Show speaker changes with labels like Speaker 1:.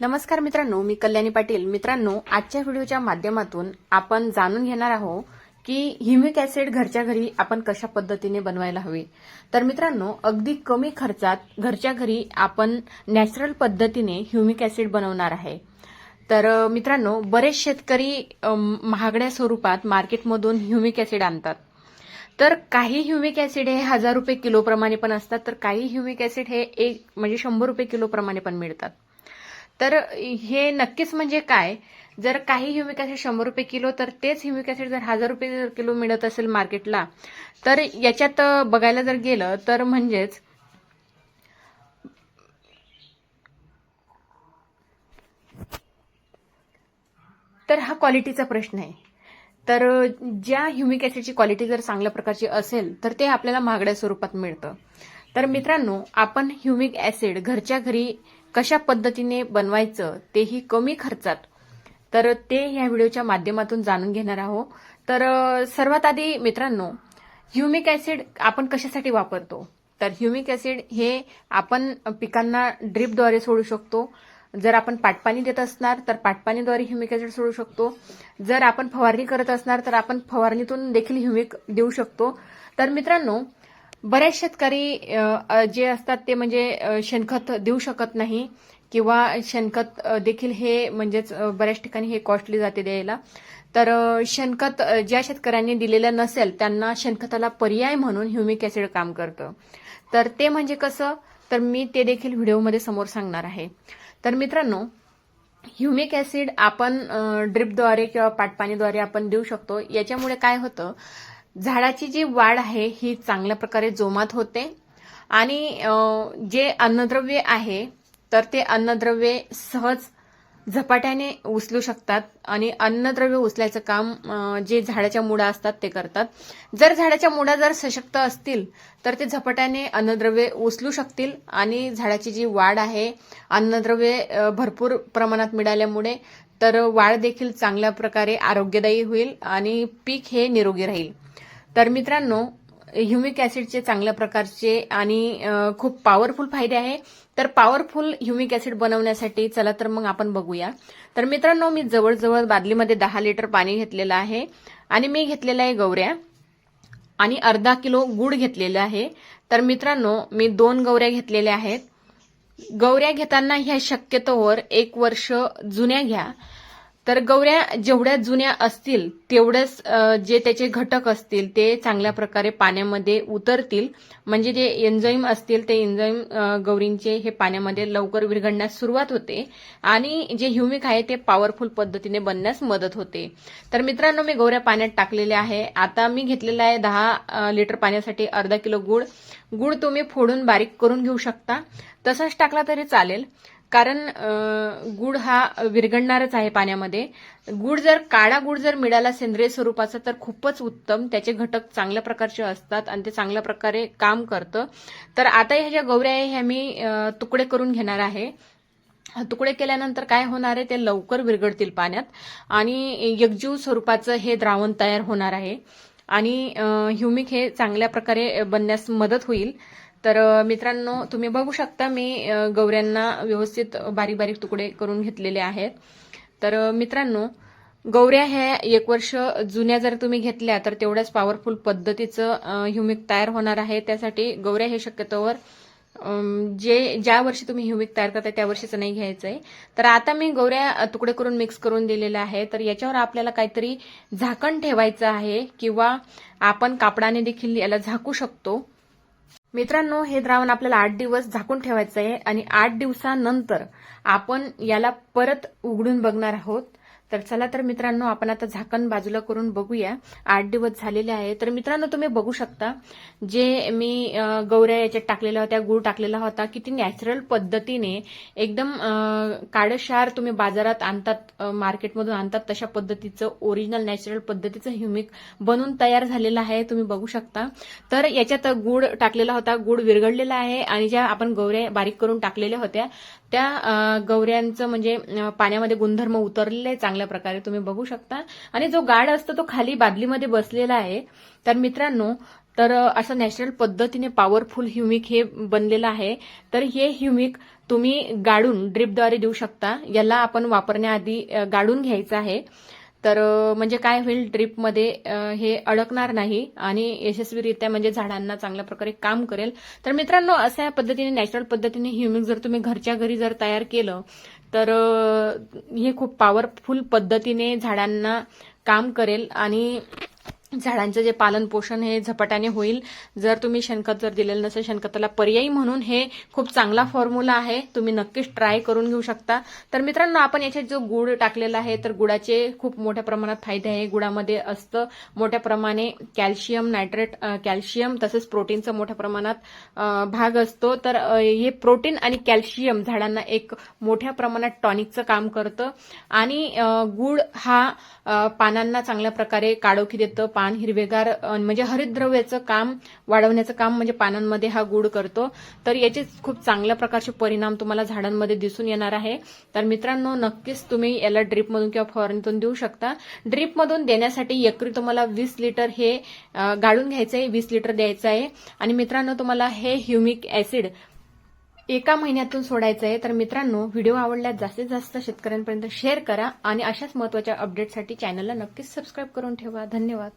Speaker 1: नमस्कार मित्रांनो मी कल्याणी पाटील. मित्रांनो आजच्या व्हिडिओच्या माध्यमातून आपण जाणून घेणार आहोत की ह्युमिक ऍसिड घरच्या घरी आपण कशा पद्धतीने बनवायला हवी. तर मित्रांनो अगदी कमी खर्चात घरच्या घरी आपण नॅचरल पद्धतीने ह्युमिक ऍसिड बनवणार आहे. तर मित्रांनो बरेच शेतकरी महागड्या स्वरूपात मार्केटमधून ह्युमिक ऍसिड आणतात. तर काही ह्युमिक ऍसिड हे हजार रुपये किलो प्रमाणे पण असतात तर काही ह्युमिक ऍसिड हे एक म्हणजे शंभर रुपये किलो प्रमाणे पण मिळतात. तर हे नक्कीच म्हणजे काय? जर काही ह्युमिक ऍसिड शंभर रुपये किलो तर तेच ह्युमिक ऍसिड जर हजार रुपये जर किलो मिळत असेल मार्केटला तर याच्यात बघायला जर गेलं तर म्हणजेच तर हा क्वालिटीचा प्रश्न आहे. तर ज्या ह्युमिक ऍसिडची क्वालिटी जर चांगल्या प्रकारची असेल तर ते आपल्याला महागड्या स्वरूपात मिळतं. तर मित्रांनो आपण ह्युमिक ऍसिड घरच्या घरी कशा पद्धतीने बनवायचं तेही कमी खर्चात. तर ते ह्या व्हिडिओच्या माध्यमातून जाणून घेणार आहोत. तर सर्वात आधी मित्रांनो ह्युमिक ऍसिड आपण कशासाठी वापरतो? तर ह्युमिक ऍसिड हे आपण पिकांना ड्रीपद्वारे सोडू शकतो. जर आपण पाटपाणी देत असणार तर पाटपाणीद्वारे ह्युमिक ऍसिड सोडू शकतो. जर आपण फवारणी करत असणार तर आपण फवारणीतून देखील ह्युमिक देऊ शकतो. तर मित्रांनो बऱ्याच शेतकरी जे असतात ते म्हणजे शेणखत देऊ शकत नाही किंवा शेणखत देखील हे म्हणजेच बऱ्याच ठिकाणी हे कॉस्टली जाते द्यायला. तर शेणखत ज्या शेतकऱ्यांनी दिलेलं नसेल त्यांना शेणखताला पर्याय म्हणून ह्युमिक ऍसिड काम करतं. तर ते म्हणजे कसं? तर मी ते देखील व्हिडिओमध्ये समोर सांगणार आहे. तर मित्रांनो ह्युमिक ऍसिड आपण ड्रिपद्वारे किंवा पाटपाणीद्वारे आपण देऊ शकतो. याच्यामुळे काय होतं? झाडाची जी वाढ आहे ही चांगल्या प्रकारे जोमात होते. आणि जे अन्नद्रव्य आहे तर ते अन्नद्रव्ये सहज झपाट्याने उचलू शकतात. आणि अन्नद्रव्य उचलायचं काम जे झाडाच्या मुळा असतात ते करतात. जर झाडाच्या मुळा जर सशक्त असतील तर ते झपाट्याने अन्नद्रव्ये उचलू शकतील. आणि झाडाची जी वाढ आहे अन्नद्रव्ये भरपूर प्रमाणात मिळाल्यामुळे तर वाढ देखील चांगल्या प्रकारे आरोग्यदायी होईल आणि पीक हे निरोगी राहील. तर मित्रांनो ह्युमिक ऍसिडचे चांगल्या प्रकारचे आणि खूप पॉवरफुल फायदे आहे. तर पॉवरफुल ह्युमिक ऍसिड बनवण्यासाठी चला तर मग आपण बघूया. तर मित्रांनो मी जवळजवळ बादलीमध्ये दहा लिटर पाणी घेतलेलं आहे आणि मी घेतलेलं आहे गवऱ्या आणि अर्धा किलो गुड घेतलेलं आहे. तर मित्रांनो मी दोन गवऱ्या घेतलेल्या आहेत. गवऱ्या घेताना ह्या शक्यतोवर एक वर्ष जुन्या घ्या. तर गौऱ्या जेवढ्या जुन्या असतील तेवढेच जे त्याचे घटक असतील ते चांगल्या प्रकारे पाण्यामध्ये उतरतील. म्हणजे जे एन्झाईम असतील ते एन्झाईम गौरींचे हे पाण्यामध्ये लवकर विरघळण्यास सुरुवात होते. आणि जे ह्युमिक आहे ते पॉवरफुल पद्धतीने बनण्यास मदत होते. तर मित्रांनो मी गौऱ्या पाण्यात टाकलेल्या आहे. आता मी घेतलेला आहे दहा लिटर पाण्यासाठी अर्धा किलो गुळ. गुळ तुम्ही फोडून बारीक करून घेऊ शकता. तसंच टाकला तरी चालेल. कारण गुड हा विरघळणारच आहे पाण्यामध्ये. गुड जर काळा गुड जर मिळाला सेंद्रिय स्वरूपाचा तर खूपच उत्तम. त्याचे घटक चांगल्या प्रकारचे असतात आणि ते चांगल्या प्रकारे काम करतं. तर आता ह्या ज्या गौऱ्या आहे ह्या मी तुकडे करून घेणार आहे. तुकडे केल्यानंतर काय होणार आहे ते लवकर विरघळतील पाण्यात. आणि एकजीव स्वरूपाचं हे द्रावण तयार होणार आहे. आणि ह्युमिक हे चांगल्या प्रकारे बनण्यास मदत होईल. तर मित्रांनो तुम्ही बघू शकता मी गौऱ्यांना व्यवस्थित बारीक बारीक तुकडे करून घेतलेले आहेत. तर मित्रांनो गौऱ्या ह्या एक वर्ष जुन्या जर तुम्ही घेतल्या तर तेवढ्याच पॉवरफुल पद्धतीचं ह्युमिक तयार होणार आहे. त्यासाठी गौऱ्या हे शक्यतोवर जे ज्या वर्षी तुम्ही ह्युमिक तयार करताय त्या वर्षीचं नाही घ्यायचं आहे तर आता मी गौऱ्या तुकडे करून मिक्स करून दिलेलं आहे. तर याच्यावर आपल्याला काहीतरी झाकण ठेवायचं आहे किंवा आपण कापडाने देखील याला झाकू शकतो. मित्रांनो हे द्रावण आपल्याला आठ दिवस झाकून ठेवायचं आहे आणि आठ दिवसानंतर आपण याला परत उघडून बघणार आहोत. तर चला तर मित्रांनो आपण आता झाकण बाजूला करून बघूया. आठ दिवस झालेले आहे. तर मित्रांनो तुम्ही बघू शकता जे मी गौऱ्या याच्यात टाकलेल्या होत्या गुळ टाकलेला होता किती नॅचरल पद्धतीने एकदम अ, काळशार तुम्ही बाजारात आणतात मार्केटमधून आणतात तशा पद्धतीचं ओरिजिनल नॅचरल पद्धतीचं ह्युमिक बनून तयार झालेलं आहे तुम्ही बघू शकता. तर याच्यात गुळ टाकलेला होता गुळ विरघळलेला आहे आणि ज्या आपण गौऱ्या बारीक करून टाकलेल्या होत्या त्या गौऱ्यांचं म्हणजे पाण्यामध्ये गुणधर्म उतरलेले आहे चांगल्या प्रकारे तुम्ही बघू शकता. आणि जो गाड असतो तो खाली बादलीमध्ये बसलेला आहे. तर मित्रांनो तर असं नॅचरल पद्धतीने पॉवरफुल ह्युमिक हे बनलेलं आहे. तर हे ह्युमिक तुम्ही गाडून ड्रिपद्वारे देऊ शकता. याला आपण वापरण्याआधी गाडून घ्यायचं आहे. तर म्हणजे काय होईल ड्रिपमध्ये हे अडकणार नाही आणि यशस्वीरित्या म्हणजे झाडांना चांगल्या प्रकारे काम करेल. तर मित्रांनो अशा पद्धतीने नॅचरल पद्धतीने ह्युमिक जर तुम्ही घरच्या घरी जर तयार केलं तर हे खूप पॉवरफुल पद्धतीने झाडांना काम करेल आणि झाडांचं जे पालन पोषण हे झपाट्याने होईल. जर तुम्ही शेणखत जर दिलेलं नसेल शेणखताला पर्यायी म्हणून हे खूप चांगला फॉर्म्युला आहे. तुम्ही नक्कीच ट्राय करून घेऊ शकता. तर मित्रांनो आपण याच्यात जो गुड टाकलेला आहे तर गुळाचे खूप मोठ्या प्रमाणात फायदे आहे. गुळामध्ये असतं मोठ्या प्रमाणे कॅल्शियम नायट्रेट कॅल्शियम तसेच प्रोटीनचा मोठ्या प्रमाणात भाग असतो. तर हे प्रोटीन आणि कॅल्शियम झाडांना एक मोठ्या प्रमाणात टॉनिकचं काम करतं. आणि गुड गुळ हा पानांना चांगल्या प्रकारे काळोखी देतं. पान हिरवेगार म्हणजे हरितद्रव्याचं काम वाढवण्याचं काम म्हणजे पानांमध्ये हा गुड करतो. तर याचे खूप चांगल्या प्रकारचे परिणाम तुम्हाला झाडांमध्ये दिसून येणार आहे. तर मित्रांनो नक्कीच तुम्ही याला ड्रीपमधून किंवा फवारणीतून देऊ शकता. ड्रीपमधून देण्यासाठी एकरी तुम्हाला वीस लिटर हे गाळून घ्यायचं आहे वीस लिटर द्यायचं आहे. आणि मित्रांनो तुम्हाला हे ह्युमिक ऍसिड एका महिन्यातून सोडायचं आहे. तर मित्रांनो व्हिडिओ आवडल्यास जास्तीत जास्त शेतकऱ्यांपर्यंत शेअर करा आणि अशाच महत्त्वाच्या अपडेटसाठी चॅनलला नक्कीच सबस्क्राईब करून ठेवा. धन्यवाद.